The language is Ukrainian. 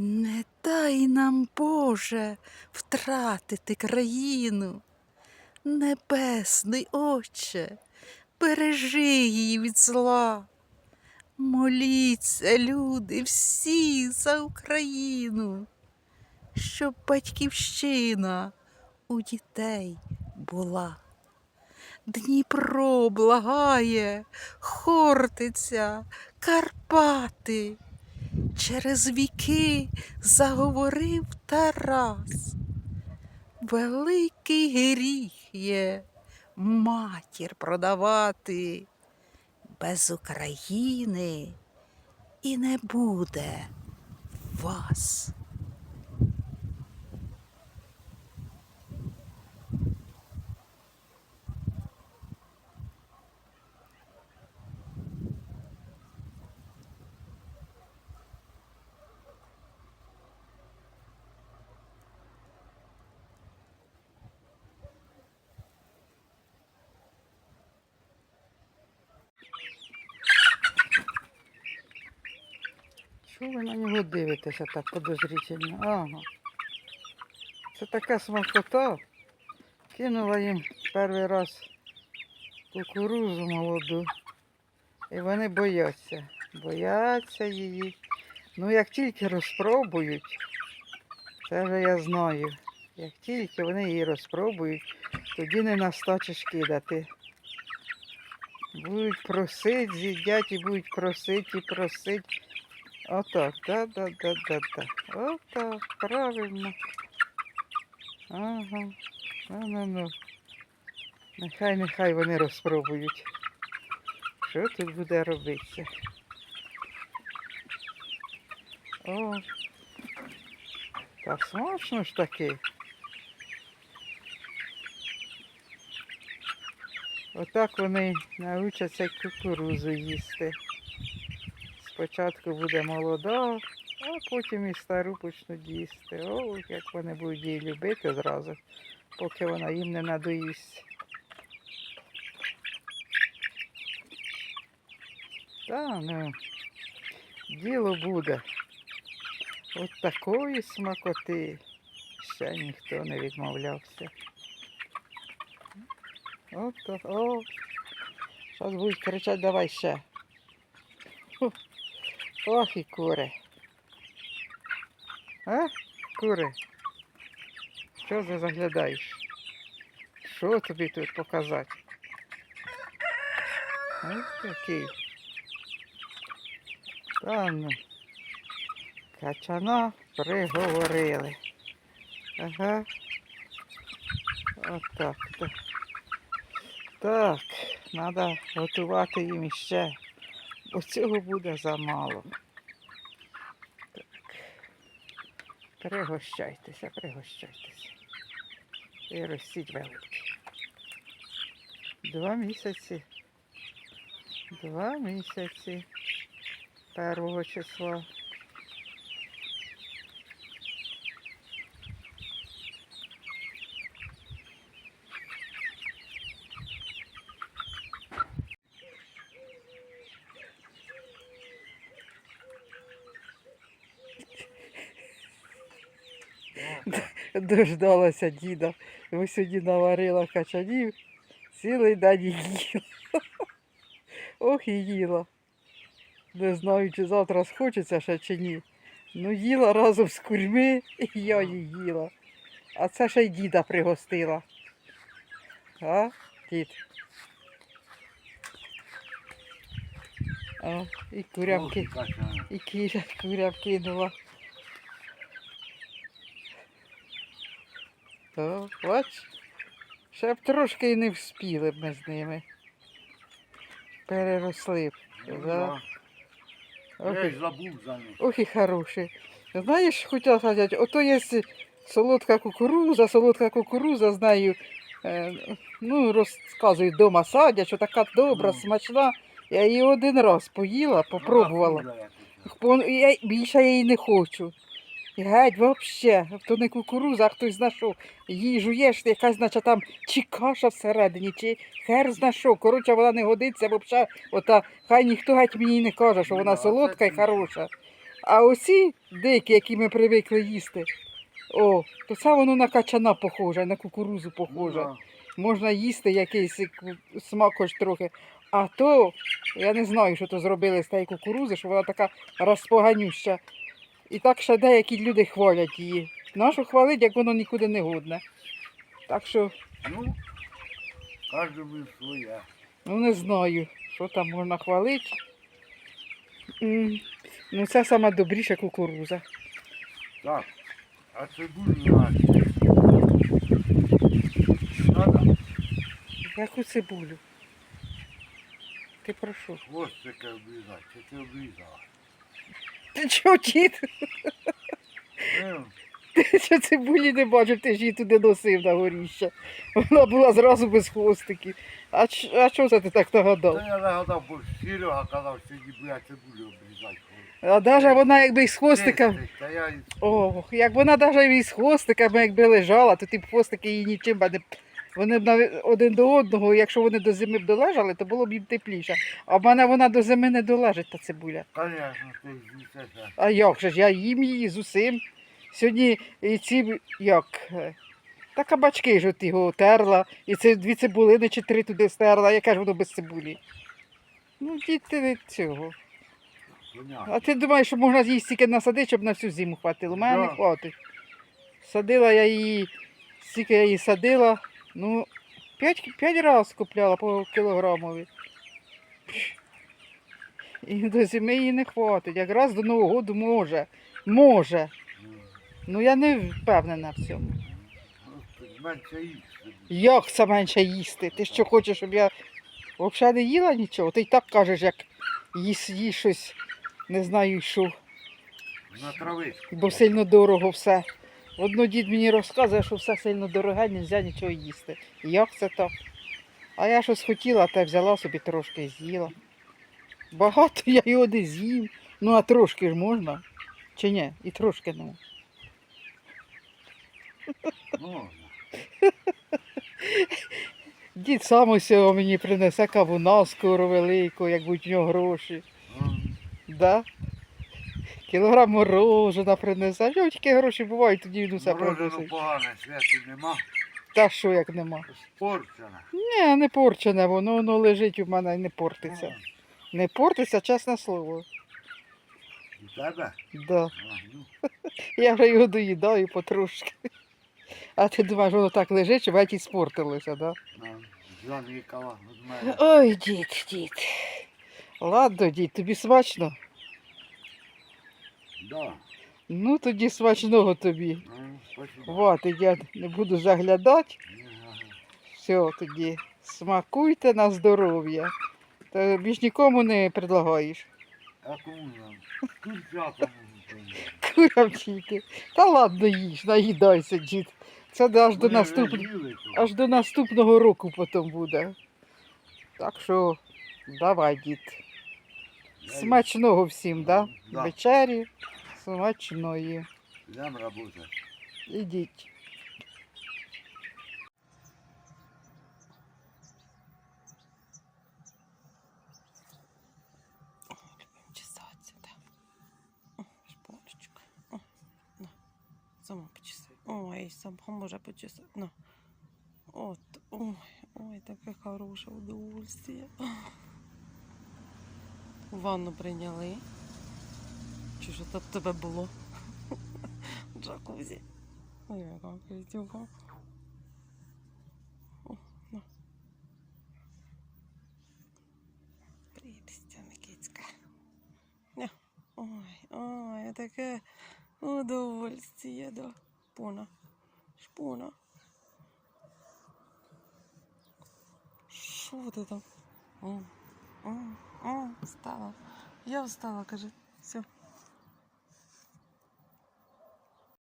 Не дай нам, Боже, втратити країну. Небесний Отче, бережи її від зла. Моліться, люди, всі за Україну, щоб батьківщина у дітей була. Дніпро благає, Хортиця, Карпати. Через віки заговорив Тарас. Великий гріх є матір продавати. Без України і не буде вас. Чого ви на нього дивитеся так подозрительно? Ага. Це така смакота. Кинула їм перший раз кукурузу молоду. І вони бояться. Бояться її. Ну, як тільки розпробують, це вже я знаю. Як тільки вони її розпробують, тоді не настачиш кидати. Будуть просить, з'їдять і будуть просити і просить. Отак, да, да, да, да, да. Отак, правильно. Ага. Ну, ну, ну. Нехай, нехай вони розпробують. Що тут буде робитися? О, так смачно ж таки. Отак вони навчаться кукурузу їсти. Спочатку буде молода, а потім і стару почнуть їсти. О, як вони будуть її любити зразу, поки вона їм не надоїсть. Та ну, діло буде. От такої смакоти ще ніхто не відмовлявся. От, о, зараз будуть кричати, давай ще. Ох і кури. А? Кури? Що ти заглядаєш? Що тобі тут показати? Ось який. Та ну. Качана приговорили. Ага. Отак. Так. Так, треба готувати їм іще. Бо цього буде замало. Так. Пригощайтеся, пригощайтеся. І ростіть великі. Два місяці. Два місяці першого числа. Дождалася діда. Ось сьогодні наварила качанів, цілий день їла. Ох і їла. Не знаю, чи завтра схочеться ще чи ні. Ну їла разом з курьми, і я її їла. А це ще й діда пригостила. А, дід? А, і курявки, і кіра, куря кинула. О, бач, ще б трошки і не вспіли б ми з ними. Переросли б. Да. Ох, Я і- забув за них. ох і хороші. Знаєш, хотіла сказати, ото є солодка кукуруза, солодка кукуруза, знаю, е, ну, розказують, дома садять, що така добра, Ну. смачна. Я її один раз поїла, попробувала. Вона. Бо я, більше я її не хочу. Геть, взагалі, то не кукуруза, а хтось знайшов. Її жуєш, якась, значить, там чи каша всередині, чи хер знайшов. Коротше, вона не годиться, взагалі, ота, хай ніхто геть мені не каже, що Ну, вона солодка і хороша. А оці дикі, які ми привикли їсти, о, то це воно на качана похоже, на кукурузу похоже. Ну, Можна їсти якийсь смак хоч трохи. А то, я не знаю, що то зробили з тієї кукурузи, що вона така розпоганюща. І так ще деякі люди хвалять її. Нашу хвалить, як воно нікуди не годне. Так що. Ну, кожному своє. ну не знаю, що там можна хвалити. М, Ну, це сама добріша кукуруза. Так, а цибулю наші. Надо Яку цибулю? Ти про що? хвостики обрізати, чи ти обрізала? Ти чого, дід? Ну, Ти що цибулі не бачив, ти ж її туди носив на горіще. Вона була зразу без хвостиків. А, ч- а чого це ти так нагадав? Та я нагадав, бо Серега казав, що не буде цибулю обрізати. А навіть вона якби із хвостиками. Чистить, Та я і Ох, як вона навіть із хвостиками якби лежала, то ті б хвостики її нічим би не. Вони б один до одного, якщо вони до зими б долежали, то було б їм тепліше. А в мене вона до зими не долежить, та цибуля. Звісно, ти. А як же ж, я їм її з усім. Сьогодні і ці як. е, Та кабачки ж от його терла, і це дві цибулини чи три туди стерла, яке ж воно без цибулі. Ну, діти від цього. А ти думаєш, що можна її стільки насадити, щоб на всю зиму хватило? У мене не хватить. Садила я її, стільки я її садила, ну, п'ять, п'ять разів купляла по кілограмові. І до зими її не хватить. Якраз до Нового року може. Може. Ну, я не впевнена в цьому. Менше їсти. Як це менше їсти? Ти що хочеш, щоб я взагалі не їла нічого? Ти й так кажеш, як їсть, щось, не знаю що. На травичку. бо сильно дорого все. Одно дід мені розказує, що все сильно дороге, не можна нічого їсти. Як це так? А я щось хотіла, та взяла собі трошки і з'їла. Багато я його не з'їм. Ну а трошки ж можна. Чи ні? І трошки ну. Можна. Дід сам ось мені принесе кавуна скоро велику, як будуть в нього гроші. М, Да? Кілограм морожена принесе. В тільки гроші бувають, тоді він усе Морожену погане, святу нема. Та що як нема? Спорчена. Ні, не порчене, воно, воно лежить у мене і не портиться. Не портиться, чесне слово. У тебе? Да. А, ну, Я вже його доїдаю потрошки. А ти думаєш, воно так лежить, щоб геть і спортилося, да? від мене. Ой, дід, дід. Ладно, дід, тобі смачно? Да. Ну тоді смачного тобі. Ну. Хватить, я не буду заглядати. Все, тоді смакуйте на здоров'я. Та більш нікому не предлагаєш. А кому нам? Курам тільки. Та ладно їж, наїдайся, дід. Це аж до тут. Аж до наступного року потім буде. Так що давай, дід. Смачного всім, да? Да. Вечері смачної. Йдем работать. Ідіть. Сама почесай. Ой, сама може почесати. На. От, ой, ой, таке хороше удовольствие. Ванну прийняли. Чи що там тебе було? Джакузі. Ой, яка на. Прелістя, Микицька. Ой, ой, таке удовольствие, да. Шпона. Шпона. Що ти там? О, о, встала. Я встала, каже.